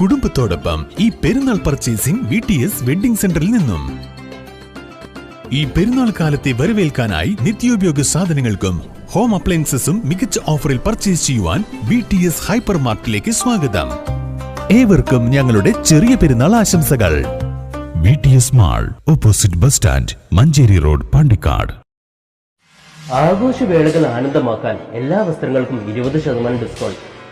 കുടുംബത്തോടൊപ്പം ഈ Perunnal purchasing V T S wedding സെന്ററിൽ നിന്നും. ഈ പെരുന്നാൾ കാലത്തെ വരവേൽക്കാനായി നിത്യോപയോഗ സാധനങ്ങൾക്കും ഹോം അപ്ലയൻസസും മികച്ച ഓഫറിൽ പർച്ചേസ് ചെയ്യുവാൻ വി ടി എസ് ഹൈപ്പർ മാർക്കറ്റിലേക്ക് സ്വാഗതം. ഏവർക്കും ഞങ്ങളുടെ ചെറിയ പെരുന്നാൾ ആശംസകൾ. V T S mall opposite bus stand Manjeri road Pandikkad. ആഘോഷവേളകൾ ആനന്ദമാക്കാൻ എല്ലാ വസ്ത്രങ്ങൾക്കും ഇരുപത് ശതമാനം ഡിസ്കൗണ്ട്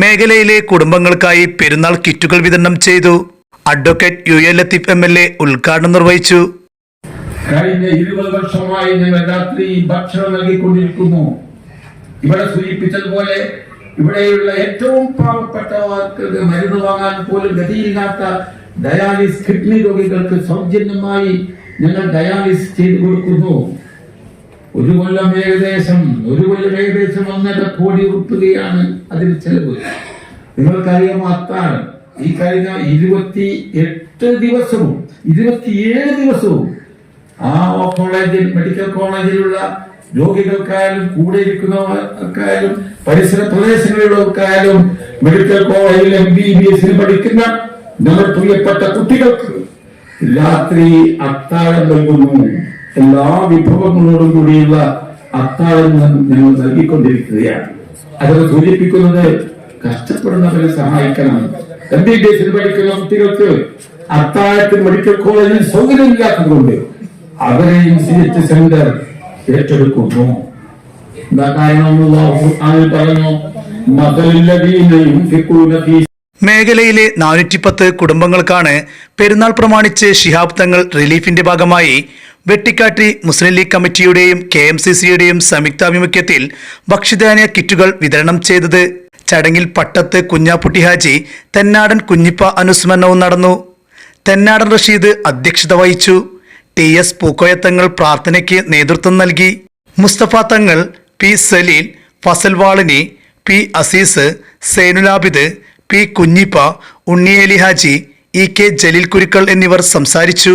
മേഖലയിലെ കുടുംബങ്ങൾക്കായി പെരുന്നാൾ കിറ്റുകൾ വിതരണം ചെയ്തു. Advocate U A Latheef M L A ഉദ്ഘാടനം നിർവഹിച്ചു. കഴിഞ്ഞ ഇരുപത് വർഷമായി ഞങ്ങൾ രാത്രി ഭക്ഷണം നൽകിക്കൊണ്ടിരിക്കുന്നു. ഇവിടെ സൂചിപ്പിച്ചതുപോലെ ഇവിടെയുള്ള ഏറ്റവും പാവപ്പെട്ടവർക്ക് മരുന്ന് വാങ്ങാൻ പോലും ഗതിയില്ലാത്ത ഡയാലിസ് കിഡ്നി രോഗികൾക്ക് സൗജന്യമായി ഞങ്ങൾ ഡയാലിസ് ചെയ്തു കൊടുക്കുന്നു. ഒരു കൊല്ലം ഏകദേശം ഒരു കൊല്ലം ഏകദേശം ഒന്നര കോടി ഉറുപ്പുകയാണ് അതിന് ചെലവ്. നിങ്ങൾക്കറിയാം അത്താണ് ഈ കഴിഞ്ഞ ഇരുപത്തി എട്ട് ദിവസവും ഇരുപത്തിയേഴ് ദിവസവും ആ കോളേജിൽ മെഡിക്കൽ കോളേജിലുള്ള രോഗികൾക്കായാലും കൂടെ ഇരിക്കുന്നവർക്കായാലും പരിസര പ്രദേശങ്ങളിലുള്ളവർക്കായാലും മെഡിക്കൽ കോളേജിൽ എം ബി ബി എസിൽ പഠിക്കുന്ന നമ്മുടെ പ്രിയപ്പെട്ട കുട്ടികൾക്ക് രാത്രി അത്താഴം നൽകുന്നു. എല്ലാ വിഭവങ്ങളോടും കൂടിയുള്ള അത്താഴം ഞങ്ങൾ നൽകിക്കൊണ്ടിരിക്കുകയാണ്. അതിനെ സൂചിപ്പിക്കുന്നത് കഷ്ടപ്പെടുന്നവരെ സഹായിക്കണം. എം ബി ബി എസിൽ പഠിക്കുന്ന കുട്ടികൾക്ക് അത്താഴത്തിൽ മെഡിക്കൽ കോളേജിൽ സൗകര്യമില്ലാത്തതുകൊണ്ട് അവരെയും സി എച്ച് സെന്റർ ഏറ്റെടുക്കുന്നു. പറഞ്ഞു മേഖലയിലെ നാനൂറ്റിപ്പത്ത് കുടുംബങ്ങൾക്കാണ് പെരുന്നാൾ പ്രമാണിച്ച് ശിഹാബ് തങ്ങൾ റിലീഫിന്റെ ഭാഗമായി വെട്ടിക്കാട്ടി മുസ്ലിം ലീഗ് കമ്മിറ്റിയുടെയും കെ എം സി സിയുടെയും സംയുക്താഭിമുഖ്യത്തിൽ ഭക്ഷ്യധാന്യ കിറ്റുകൾ വിതരണം ചെയ്തത്. ചടങ്ങിൽ പട്ടത്ത് കുഞ്ഞാപ്പുട്ടി ഹാജി തെന്നാടൻ കുഞ്ഞിപ്പ അനുസ്മരണവും നടന്നു. തെന്നാടൻ റഷീദ് അധ്യക്ഷത വഹിച്ചു. ടി എസ് പൂക്കോയത്തങ്ങൾ പ്രാർത്ഥനയ്ക്ക് നേതൃത്വം നൽകി. Mustafa Thangal P Saleel Fazal Valini P Azeez Zainulabid P Kunhippa Unniyeli Haji E K Jaleel Kurukkal എന്നിവർ സംസാരിച്ചു.